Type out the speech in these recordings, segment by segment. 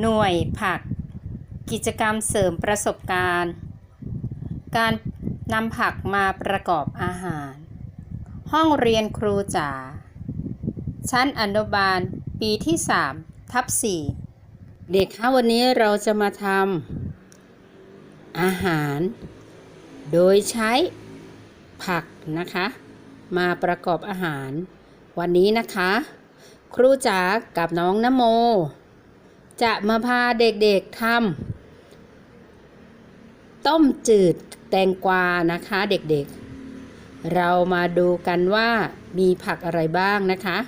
หน่วยผัก กิจกรรมเสริมประสบการณ์ การนำผักมาประกอบอาหาร ห้องเรียนครูจ๋า ชั้นอนุบาลปีที่ 3 ทับ 4 เด็กคะวันนี้เราจะมาทำอาหาร โดยใช้ผักนะคะ มาประกอบอาหาร วันนี้นะคะ ครูจ๋ากับน้องนโม จะมาพาเด็กๆทำต้มจืดแตงกวานะคะเด็กๆ เรามาดูกันว่ามีผักอะไรบ้างนะคะ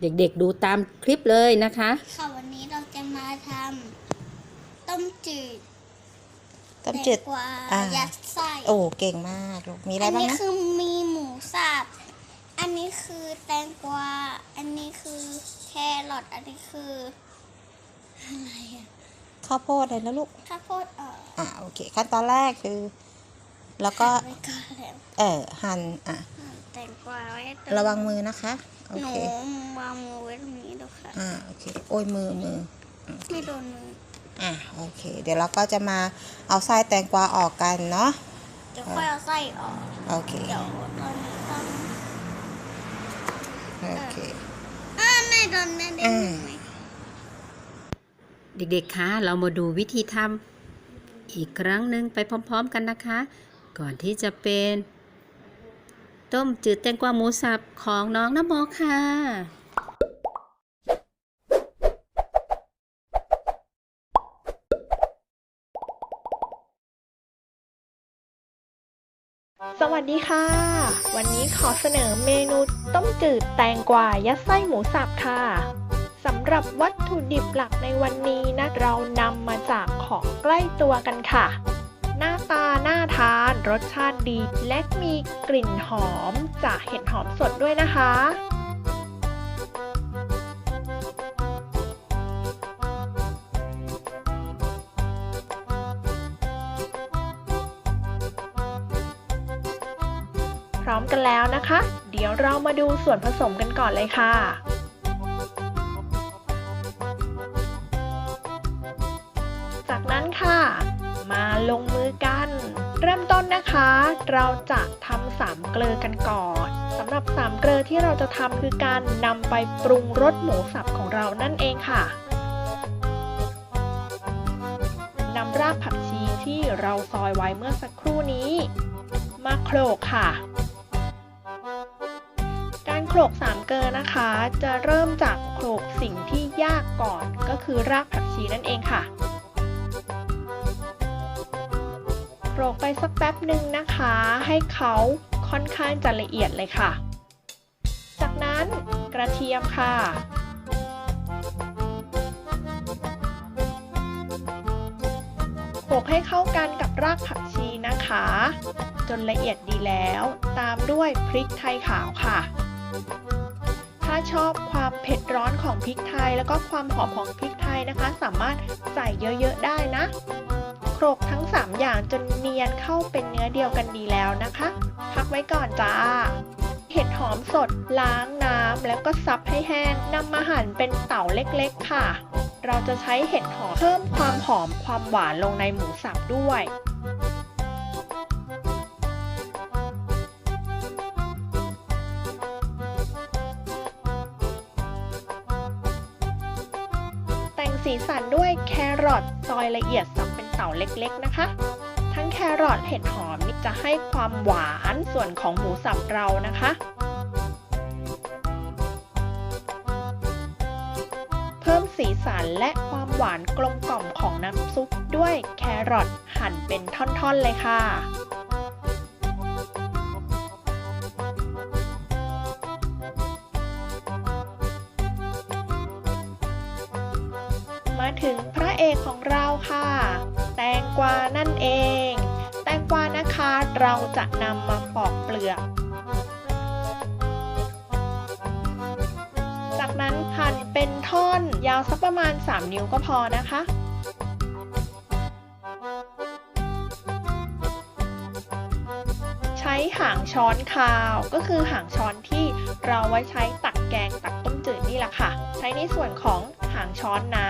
เด็กๆดูตามคลิปเลยนะคะ ค่ะวันนี้เราจะมาทำต้มจืดต้มจืดแตงกวาอ่ายัดไส้โอ้เก่งมากลูกมีอะไรอันบ้างนี้นะคือมีหมูสับ อันนี้คือแตง กวา อันนี้คือแครอท อันนี้คืออะไรอะข้าวโพดอะไรนะลูก ข้าวโพดเอ่ออ่าโอเค ขั้นตอนแรกคือ แล้วก็ไว้ก่อนแล้วเออหั่นอะ แตงกวาไว้ตงระวังมือนะคะ โอหนูเค วางมือไว้ตรงนี้ดูค่ะ อ่าโอเค โอ้ยมือมือ ไม่โดนมืออะโอเค เดี๋ยวเราก็จะมาเอาไส้แตงกวาออกกันเนาะ เดี๋ยวค่อยเอาไส้ออก โอเค เดี๋ยวตอนนี้ต้อง โอเคอ่าไม่โดนแม่ได้อืมืมอไหมเด็กๆ คะ เรามาดูวิธีทำอีกครั้งหนึ่งไปพร้อมๆกันนะคะ ก่อนที่จะเป็น ต้มจืดแตงกวาหมูสับของน้องน้ำโมค่ะ สวัสดีค่ะ วันนี้ขอเสนอเมนูต้มจืดแตงกวายัดไส้หมูสับค่ะสำหรับวัตถุดิบหลักในวันนี้นะเรานำมาจากของใกล้ตัวกันค่ะ หน้าตาน่าทานรสชาติดี และมีกลิ่นหอมจากเห็ดหอมสดด้วยนะคะ กันแล้วนะคะ เดี๋ยวเรามาดูส่วนผสมกันก่อนเลยค่ะจากนั้นค่ะ มาลงมือกัน เริ่มต้นนะคะ เราจะทำสามเกลือกันก่อนสำหรับสามเกลือที่เราจะทำคือการนำไปปรุงรสหมูสับของเรานั่นเองค่ะนำรากผักชีที่เราซอยไว้เมื่อสักครู่นี้ มาโขลกค่ะ โขลกสามเกลอนะคะ จะเริ่มจากโขลกสิ่งที่ยากก่อนก็คือรากผักชีนั่นเองค่ะโขลกไปสักแป๊บหนึ่งนะคะ ให้เขาค่อนข้างจะละเอียดเลยค่ะ จากนั้นกระเทียมค่ะ โขลกให้เข้ากันกับรากผักชีนะคะ จนละเอียดดีแล้ว ตามด้วยพริกไทยขาวค่ะ ถ้าชอบความเผ็ดร้อนของพริกไทย แล้วก็ความหอมของพริกไทยนะคะ สามารถใส่เยอะๆได้นะโขลกทั้ง 3 อย่างจนเนียนเข้าเป็นเนื้อเดียวกันดีแล้วนะคะ พักไว้ก่อนจ้าเห็ดหอมสดล้างน้ำแล้วก็ซับให้แห้งนำมาหั่นเป็นเต่าเล็กๆค่ะ เราจะใช้เห็ดหอมเพิ่มความหอมความหวานลงในหมูสับด้วย สีสันด้วยแครอทซอยละเอียดสับเป็นเต่าเล็กๆนะคะ ทั้งแครอทเห็ดหอมนี่จะให้ความหวานส่วนของหมูสับเรานะคะ เพิ่มสีสันและความหวานกลมกล่อมของน้ำซุปด้วยแครอทหั่นเป็นท่อนๆเลยค่ะ ถึงพระเอกของเราค่ะ แตงกวานั่นเอง แตงกวานะคะเราจะนำมาปอกเปลือก จากนั้นหั่นเป็นท่อนยาวสักประมาณ 3 นิ้วก็พอนะคะใช้หางช้อนคาวก็คือหางช้อนที่เราไว้ใช้ตักแกงตักต้มจืดนี่แหละค่ะ ใช้ในส่วนของหางช้อนนะ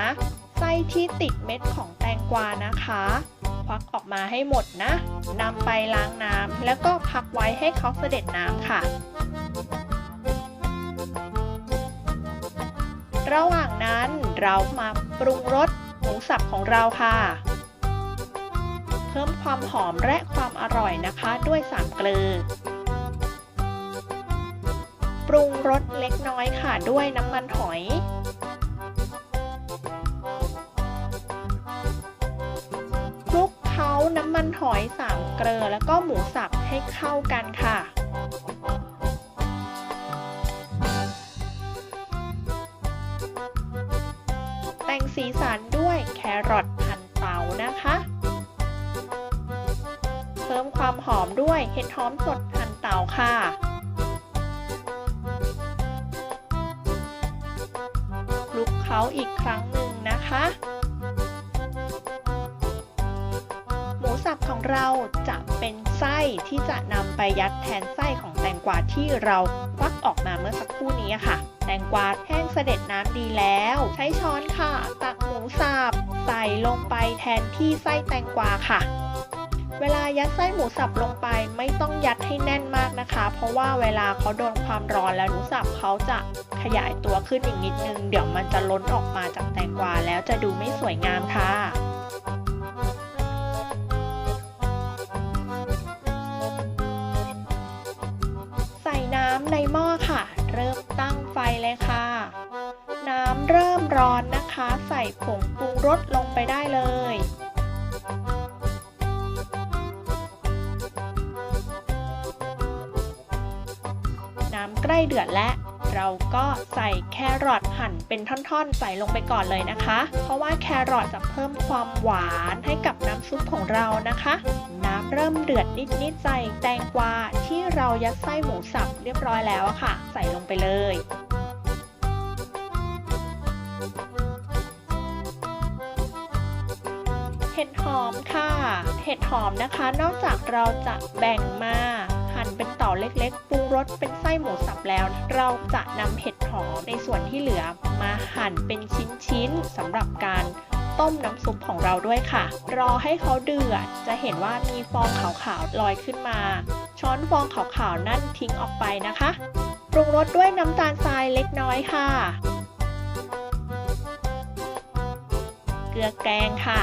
ไส้ที่ติดเม็ดของแตงกวานะคะ ควักออกมาให้หมดนะนำไปล้างน้ำแล้วก็พักไว้ให้เขาเสด็จน้ำค่ะ ระหว่างนั้นเรามาปรุงรสหมูสับของเราค่ะ เพิ่มความหอมและความอร่อยนะคะด้วยสามเกลือปรุงรสเล็กน้อยค่ะด้วยน้ำมันหอย มันหอยสามเกลือแล้วก็หมูสับให้เข้ากันค่ะ แต่งสีสันด้วยแครอทหั่นเตานะคะ เพิ่มความหอมด้วยเห็ดหอมสดหั่นเตาค่ะลุกเคล้าอีกครั้ง จับของเราจะเป็นไส้ที่จะนำไปยัดแทนไส้ของแตงกวาที่เราควักออกมาเมื่อสักครู่นี้ค่ะ แตงกวาแห้งเสด็จน้ำดีแล้ว ใช้ช้อนค่ะ ตักหมูสับใส่ลงไปแทนที่ไส้แตงกวาค่ะ เวลายัดไส้หมูสับลงไปไม่ต้องยัดให้แน่นมากนะคะ เพราะว่าเวลาเขาโดนความร้อนแล้วหมูสับเขาจะขยายตัวขึ้นอีกนิดนึง เดี๋ยวมันจะล้นออกมาจากแตงกวาแล้วจะดูไม่สวยงามค่ะ เลยค่ะ น้ำเริ่มร้อนนะคะ ใส่ผงปรุงรสลงไปได้เลยน้ำใกล้เดือดและเราก็ใส่แครอทหั่นเป็นท่อนๆ ใส่ลงไปก่อนเลยนะคะ เพราะว่าแครอทจะเพิ่มความหวานให้กับน้ำซุปของเรานะคะ น้ำเริ่มเดือดนิดๆใส่แตงกวาที่เรายัดไส้หมูสับเรียบร้อยแล้วค่ะ ใส่ลงไปเลย ห็ดหอมค่ะ เห็ดหอมนะคะ นอกจากเราจะแบ่งมาหั่นเป็นต่อเล็กๆปรุงรสเป็นไส้หมูสับแล้ว เราจะนำเห็ดหอมในส่วนที่เหลือมาหั่นเป็นชิ้นๆสำหรับการต้มน้ำซุปของเราด้วยค่ะ รอให้เขาเดือด จะเห็นว่ามีฟองขาวๆลอยขึ้นมา ช้อนฟองขาวๆนั่นทิ้งออกไปนะคะ ปรุงรสด้วยน้ำตาลทรายเล็กน้อยค่ะ เกลือแกงค่ะ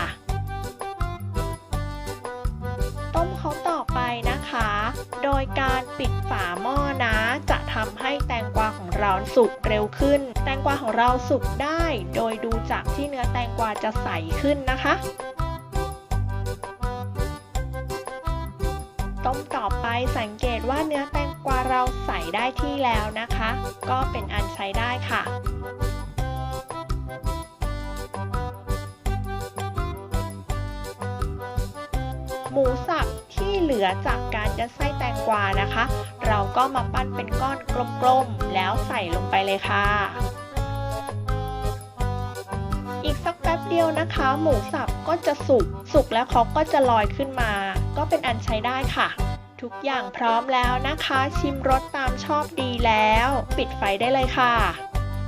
การปิดฝาหม้อนะ จะทำให้แตงกวาของเราสุกเร็วขึ้น แตงกวาของเราสุกได้ โดยดูจากที่เนื้อแตงกวาจะใสขึ้นนะคะต้มต่อไปสังเกตว่าเนื้อแตงกวาเราใส่ได้ที่แล้วนะคะ ก็เป็นอันใช้ได้ค่ะ ลือจากการยัดไส้แตงกวานะคะ เราก็มาปั้นเป็นก้อนกลมๆ แล้วใส่ลงไปเลยค่ะ อีกสักแป๊บเดียวนะคะ หมูสับก็จะสุก สุกแล้วเขาก็จะลอยขึ้นมา ก็เป็นอันใช้ได้ค่ะทุกอย่างพร้อมแล้วนะคะ ชิมรสตามชอบดีแล้ว ปิดไฟได้เลยค่ะ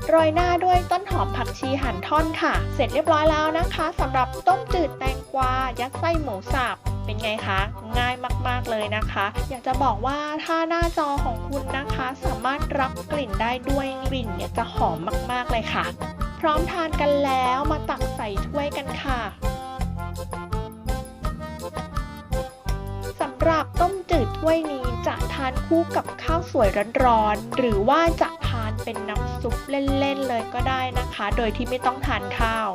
โรยหน้าด้วยต้นหอมผักชีหั่นท่อนค่ะ เสร็จเรียบร้อยแล้วนะคะสำหรับต้มจืดแตงกวายัดไส้หมูสับ เป็นไงคะง่ายมากๆเลยนะคะ อยากจะบอกว่าถ้าหน้าจอของคุณนะคะ สามารถรับกลิ่นได้ด้วยกลิ่นเนี่ยจะหอมมากๆเลยค่ะ พร้อมทานกันแล้วมาตักใส่ถ้วยกันค่ะสำหรับต้มจืดถ้วยนี้จะทานคู่กับข้าวสวยร้อนๆหรือว่าจะทานเป็นน้ำซุปเล่นๆเลยก็ได้นะคะ โดยที่ไม่ต้องทานข้าว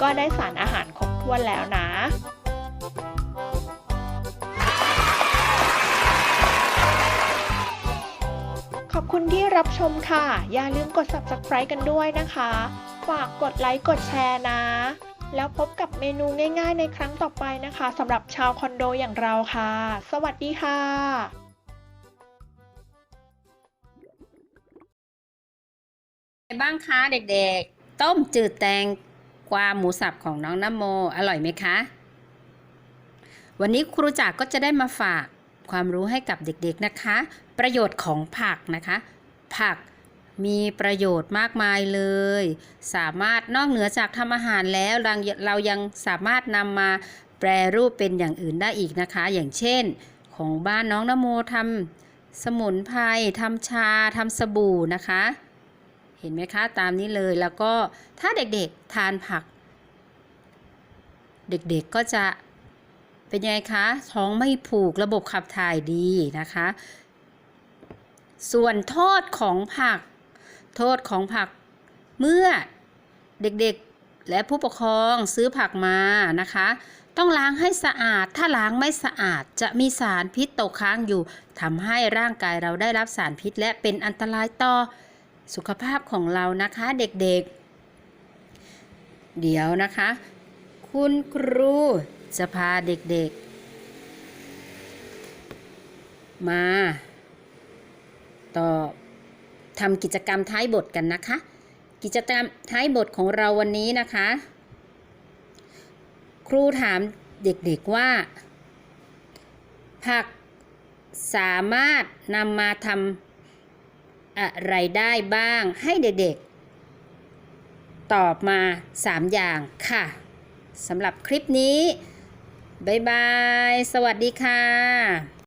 ก็ได้สารอาหารครบถ้วนแล้วนะ คุณที่รับชมค่ะ อย่าลืมกด subscribe กันด้วยนะคะ ฝากกดไลค์กดแชร์นะ แล้วพบกับเมนูง่ายๆในครั้งต่อไปนะคะสำหรับชาวคอนโดอย่างเราค่ะ สวัสดีค่ะบ้างคะเด็กๆ ต้มจืดแตงกวาหมูสับของน้องนโม อร่อยไหมคะ วันนี้ครูจักก็จะได้มาฝาก ความรู้ให้กับเด็กๆนะคะ ประโยชน์ของผักนะคะ ผักมีประโยชน์มากมายเลย สามารถนอกเหนือจากทำอาหารแล้วเรายังสามารถนำมาแปรรูปเป็นอย่างอื่นได้อีกนะคะ อย่างเช่น ของบ้านน้องนโมทำสมุนไพรทำชาทำสบู่นะคะ เห็นไหมคะตามนี้เลยแล้วก็ถ้าเด็กๆทานผัก เด็กๆก็จะ เป็นยังไงคะท้องไม่ผูกระบบขับถ่ายดีนะคะ ส่วนโทษของผัก โทษของผักเมื่อเด็กๆและผู้ปกครองซื้อผักมานะคะ ต้องล้างให้สะอาดถ้าล้างไม่สะอาดจะมีสารพิษตกค้างอยู่ทำให้ร่างกายเราได้รับสารพิษ และเป็นอันตรายต่อสุขภาพของเรานะคะเด็กๆ เดี๋ยวนะคะ คุณครู จะพาเด็กๆ มาต่อทำกิจกรรมท้ายบทกันนะคะ กิจกรรมท้ายบทของเราวันนี้นะคะ ครูถามเด็กๆว่า ผักสามารถนำมาทำอะไรได้บ้างให้เด็กๆ ตอบมา 3 อย่างค่ะสำหรับคลิปนี้ บ๊ายบาย สวัสดีค่ะ